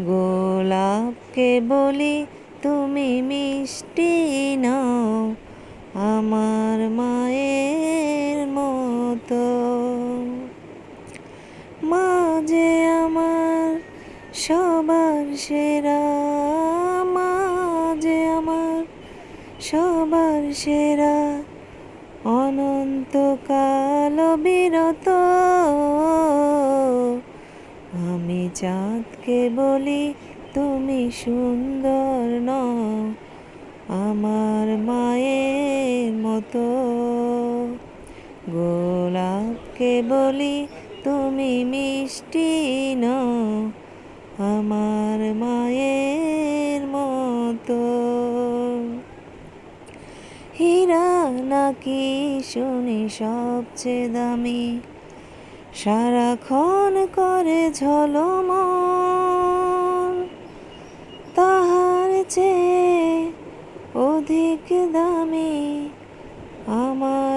গোলাপকে বলি তুমি মিষ্টি নও, আমার মায়ের মতো। মা যে আমার সবার সেরা মা যে আমার সবার সেরা অনন্তকাল বিরত। চাঁদকে বলি, তুমি সুন্দর নও, আমার মায়ের মতো। গোলাপকে বলি, তুমি মিষ্টি নও, আমার মায়ের মতো। হীরা নাকি শুনি সবচেয়ে দামি, সারাক্ষণ করে ঝলম তাহার চেয়ে অধিক দামি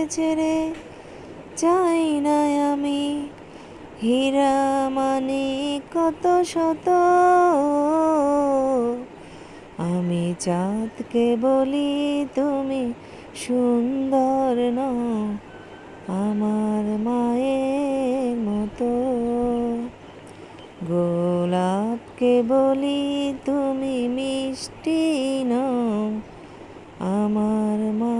মাকে ছেড়ে চাই না আমি। হীরা মানে কত শত। আমি চাঁদকে বলি তুমি সুন্দর নও, আমার মায়ের মতো। গোলাপকে বলি তুমি মিষ্টি নও, আমার মায়ের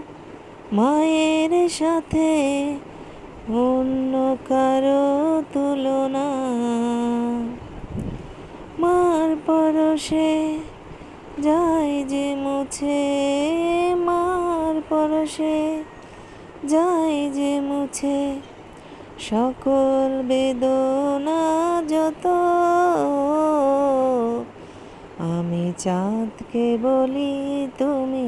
মায়ের সাথে অন্য কারও তুলনা। মার পরশে যায় যে মুছে, মার পরশে যায় যে মুছে। সকল বেদনা যত, আমি চাঁদকে বলি তুমি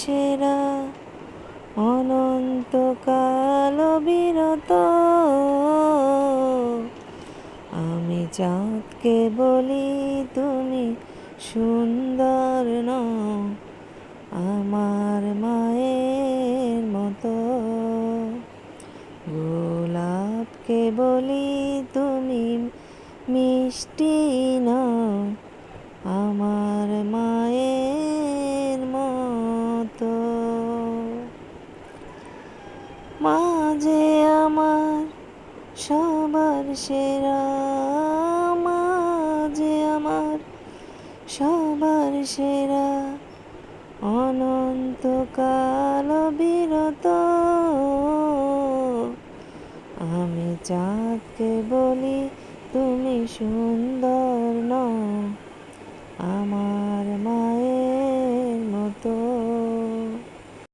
সেরা অনন্তকাল বিরত। আমি চাঁদকে বলি, তুমি সুন্দর নও আমার মায়ের মতো। গোলাপকে বলি, তুমি মিষ্টি নও আমার মায়ের মতো মা যে আমার সবার সেরা মা যে আমার সবার সেরা কতকাল বিরত। আমি চাঁদকে বলি, তুমি সুন্দর নও। আমার